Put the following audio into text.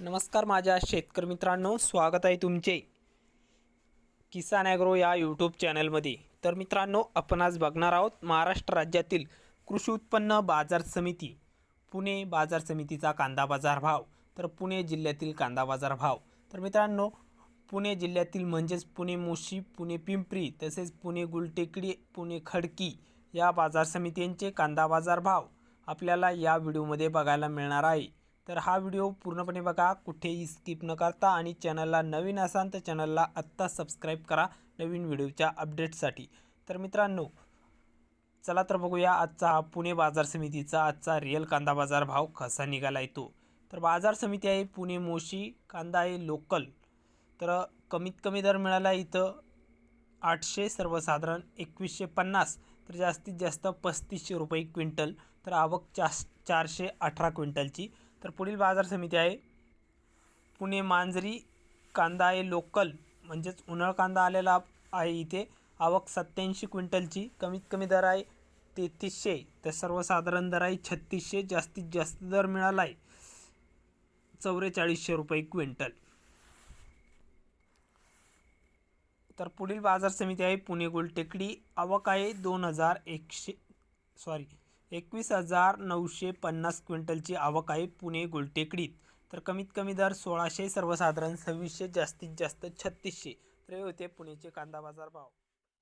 नमस्कार माझ्या शेतकरी मित्रांनो स्वागत आहे तुमचे किसान ॲग्रो या यूट्यूब चॅनलमध्ये. तर मित्रांनो आपण आज बघणार आहोत महाराष्ट्र राज्यातील कृषी उत्पन्न बाजार समिती पुणे बाजार समितीचा कांदा बाजार भाव तर पुणे जिल्ह्यातील कांदा बाजार भाव. तर मित्रांनो पुणे जिल्ह्यातील म्हणजेच पुणे मोशी पुणे पिंपरी तसेच पुणे गुलटेकडी पुणे खडकी या बाजार समित्यांचे कांदा बाजार भाव आपल्याला या व्हिडिओमध्ये बघायला मिळणार आहे. तर हा व्हिडिओ पूर्णपणे बघा. कुठेही स्किप न करता आणि चॅनलला नवीन असाल तर चॅनलला आत्ता सबस्क्राईब करा नवीन व्हिडिओच्या अपडेटसाठी तर मित्रांनो चला तर बघूया आजचा हा पुणे बाजार समितीचा आजचा रिअल कांदा बाजार भाव कसा निघाला येतो तर बाजार समिती आहे पुणे मोशी कांदा आहे लोकल. तर कमीत कमी दर मिळाला इथं आठशे सर्वसाधारण एकवीसशे पन्नास तर जास्तीत जास्त पस्तीसशे रुपये क्विंटल तर आवक चास चारशे अठरा क्विंटलची. तर पुढील बाजार समिती आहे. पुणे मांजरी कांदा आहे लोकल म्हणजेच उन्हाळ कांदा आलेला आहे इथे. आवक सत्याऐंशी क्विंटलची. कमीत कमी दर आहे तेहतीसशे. तर सर्वसाधारण दर आहे छत्तीसशे. जास्तीत जास्त दर मिळाला आहे चौवेचाळीसशे रुपये क्विंटल. तर पुढील बाजार समिती आहे पुणे गुलटेकडी. आवक आहे दोन हजार एकशे सॉरी एकवीस हजार नऊशे पन्नास क्विंटलची आवक आहे पुणे गुलटेकडीत. तर कमीत कमी दर सोळाशे सर्वसाधारण सव्वीसशे जास्तीत जास्त छत्तीसशे. तर हे होते पुणेचे कांदा बाजार भाव.